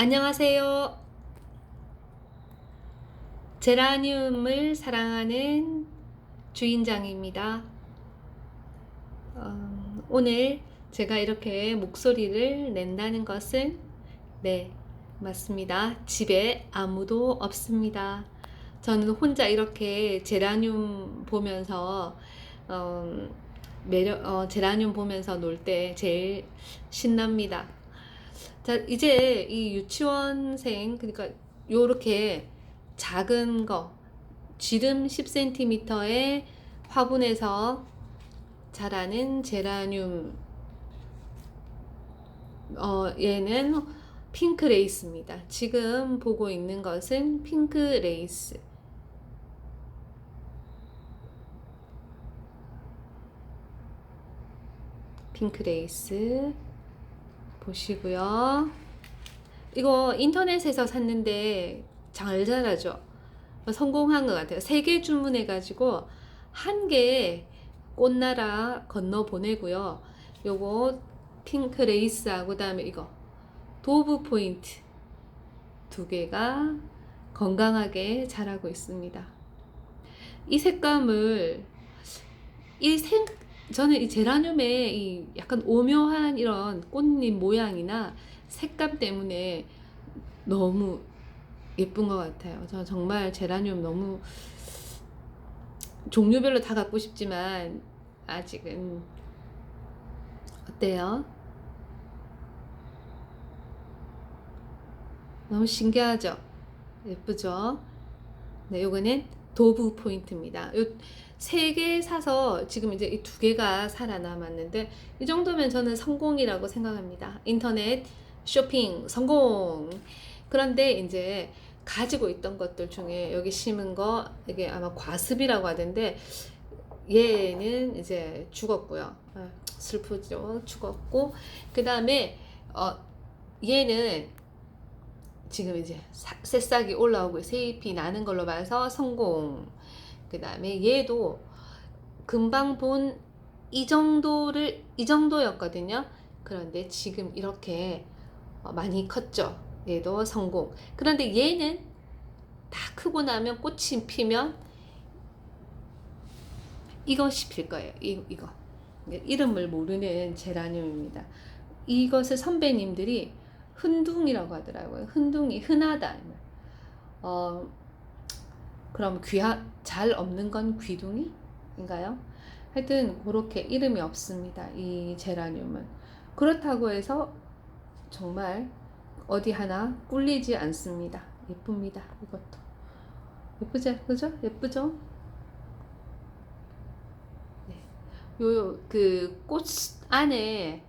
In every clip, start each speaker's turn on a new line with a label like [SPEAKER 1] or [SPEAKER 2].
[SPEAKER 1] 안녕하세요. 제라늄을 사랑하는 주인장입니다. 어, 오늘 제가 이렇게 목소리를 낸다는 것은 네, 맞습니다. 집에 아무도 없습니다. 저는 혼자 이렇게 제라늄 보면서 어, 매력, 어, 제라늄 보면서 놀 때 제일 신납니다. 자, 이제 이 유치원생, 그러니까 요렇게 작은 거, 지름 10cm의 화분에서 자라는 제라늄, 어, 얘는 핑크 레이스입니다. 지금 보고 있는 것은 핑크 레이스. 핑크 레이스. 보시고요. 이거 인터넷에서 샀는데 잘 자라죠. 성공한 것 같아요. 세 개 주문해가지고 한 개 꽃나라 건너 보내고요. 요거 핑크 레이스하고 그다음에 이거 도브 포인트 두 개가 건강하게 자라고 있습니다. 이 색감을 이 색, 저는 이 제라늄의 이 약간 오묘한 이런 꽃잎 모양이나 색감 때문에 너무 예쁜 것 같아요. 저 정말 제라늄 너무 종류별로 다 갖고 싶지만 아직은 어때요? 너무 신기하죠? 예쁘죠? 네, 요거는 도브 포인트입니다. 요세개 사서 지금 이제 이 두 개가 살아남았는데 이 정도면 저는 성공이라고 생각합니다. 인터넷 쇼핑 성공. 그런데 이제 가지고 있던 것들 중에 여기 심은 거 이게 아마 과습이라고 하던데 얘는 이제 죽었고요. 아, 슬프죠. 죽었고 그 다음에 어 얘는 지금 이제 사- 새싹이 올라오고 새잎이 나는 걸로 봐서 성공. 그 다음에 얘도 금방 본 이 정도를 이 정도였거든요. 그런데 지금 이렇게 어, 많이 컸죠. 얘도 성공. 그런데 얘는 다 크고 나면 꽃이 피면 이것이 필 거예요. 이, 이거. 이름을 모르는 제라늄입니다. 이것을 선배님들이 흔둥이라고 하더라고요. 흔둥이, 흔하다. 어, 그럼 귀하, 잘 없는 건 귀둥이인가요? 하여튼 그렇게 이름이 없습니다. 이 제라늄은. 그렇다고 해서 정말 어디 하나 꿀리지 않습니다. 예쁩니다. 이것도. 예쁘죠? 그죠? 예쁘죠? 네. 요, 그, 꽃 안에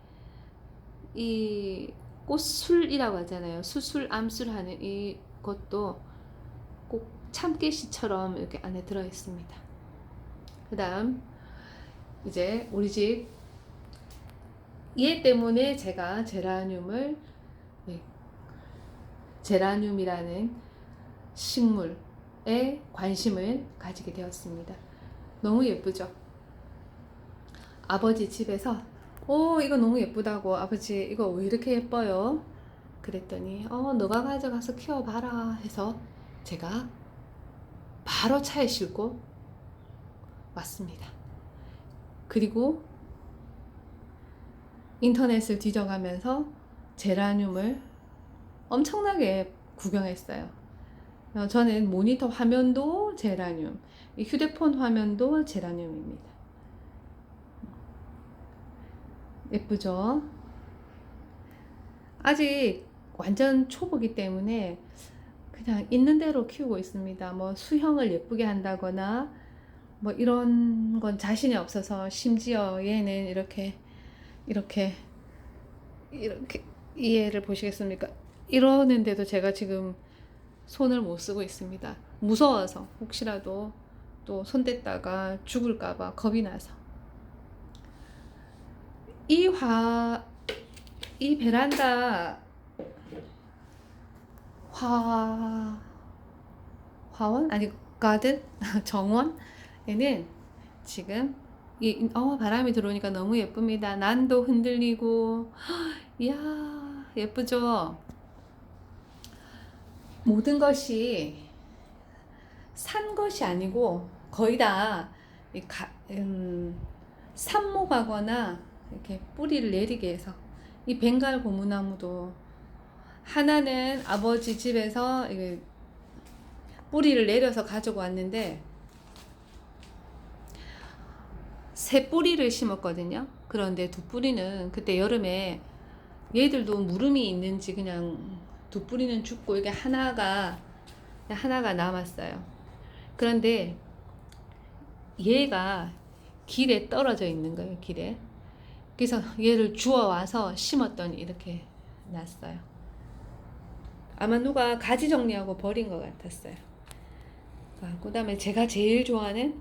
[SPEAKER 1] 이 꽃술이라고 하잖아요. 수술, 암술 하는 이것도 꼭 참깨씨처럼 이렇게 안에 들어 있습니다. 그 다음, 이제 우리 집, 얘 때문에 제가 제라늄을, 네, 제라늄이라는 식물에 관심을 가지게 되었습니다. 너무 예쁘죠? 아버지 집에서 오 이거 너무 예쁘다고 아버지 이거 왜 이렇게 예뻐요? 그랬더니 어 너가 가져가서 키워봐라 해서 제가 바로 차에 싣고 왔습니다. 그리고 인터넷을 뒤져가면서 제라늄을 엄청나게 구경했어요. 어, 저는 모니터 화면도 제라늄, 이 휴대폰 화면도 제라늄입니다. 예쁘죠? 아직 완전 초보기 때문에 그냥 있는 대로 키우고 있습니다. 뭐 수형을 예쁘게 한다거나 뭐 이런 건 자신이 없어서 심지어 얘는 이렇게 이렇게 이렇게 이 애를 보시겠습니까? 이러는데도 제가 지금 손을 못 쓰고 있습니다. 무서워서 혹시라도 또 손댔다가 죽을까봐 겁이 나서 이 화, 이 베란다 화, 화원? 아니, 가든? 정원에는 지금 이, 어, 바람이 들어오니까 너무 예쁩니다. 난도 흔들리고, 이야, 예쁘죠? 모든 것이 산 것이 아니고 거의 다이 가, 음, 삽목하거나 이렇게 뿌리를 내리게 해서 이 벵갈 고무나무도 하나는 아버지 집에서 뿌리를 내려서 가지고 왔는데 세 뿌리를 심었거든요. 그런데 두 뿌리는 그때 여름에 얘들도 무름이 있는지 그냥 두 뿌리는 죽고 이게 하나가 하나가 남았어요. 그런데 얘가 길에 떨어져 있는 거예요. 길에. 그래서 얘를 주워 와서 심었더니 이렇게 났어요. 아마 누가 가지 정리하고 버린 것 같았어요. 그 다음에 제가 제일 좋아하는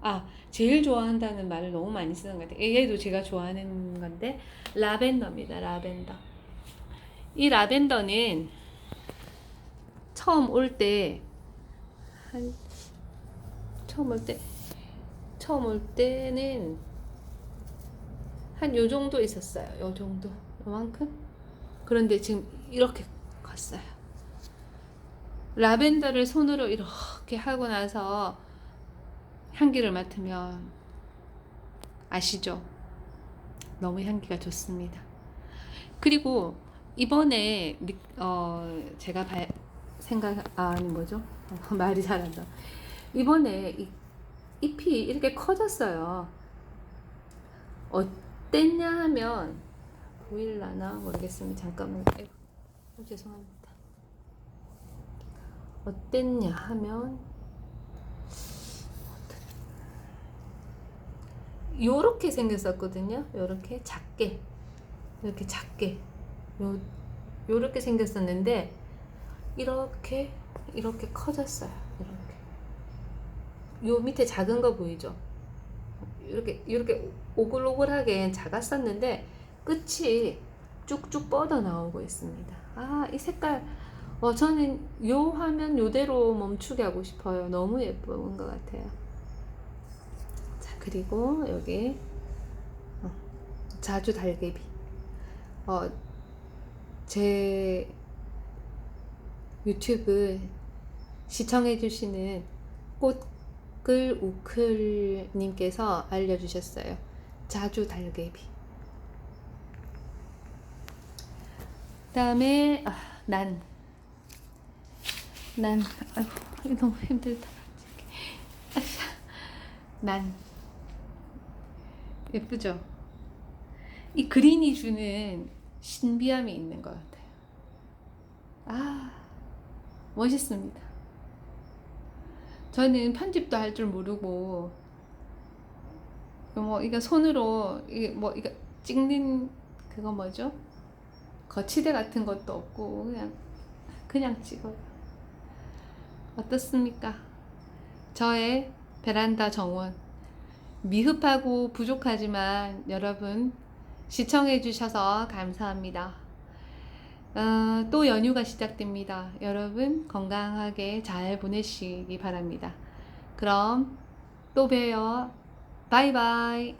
[SPEAKER 1] 아 제일 좋아한다는 말을 너무 많이 쓰는 것 같아요. 얘도 제가 좋아하는 건데 라벤더입니다. 라벤더. 이 라벤더는 처음 올 때 한 처음 올 때 처음 올 때는 한 요 정도 있었어요. 요 정도. 요만큼. 그런데 지금 이렇게 컸어요. 라벤더를 손으로 이렇게 하고 나서 향기를 맡으면 아시죠? 너무 향기가 좋습니다. 그리고 이번에 느- 어 제가 발- 생각 아, 아니 뭐죠? 어, 말이 잘 안 나. 이번에 이 잎이 이렇게 커졌어요. 어 땠냐 하면 보일라나 모르겠습니다. 잠깐만. 어, 죄송합니다. 어땠냐 하면 요렇게 생겼었거든요. 요렇게 작게. 이렇게 작게. 요 요렇게 생겼었는데 이렇게 이렇게 커졌어요. 이렇게. 요 밑에 작은 거 보이죠? 이렇게 이렇게 오글오글하게 작았었는데 끝이 쭉쭉 뻗어 나오고 있습니다. 아, 이 색깔 어, 저는 요 화면 요대로 멈추게 하고 싶어요. 너무 예쁜 것 같아요. 자, 그리고 여기 어, 자주 달개비. 어, 제 유튜브 시청해주시는 꽃 글 우클님께서 알려주셨어요. 자주 달개비. 그다음에 아, 난. 난, 아이고, 너무 힘들다. 아이씨. 난. 예쁘죠? 이 그린이 주는 신비함이 있는 것 같아요. 아, 멋있습니다. 저는 편집도 할 줄 모르고, 뭐, 이거 손으로, 이게 뭐, 이거 찍는, 그거 뭐죠? 거치대 같은 것도 없고, 그냥, 그냥 찍어요. 어떻습니까? 저의 베란다 정원. 미흡하고 부족하지만 여러분 시청해 주셔서 감사합니다. 어, 또 연휴가 시작됩니다. 여러분 건강하게 잘 보내시기 바랍니다. 그럼 또 봬요. 바이바이.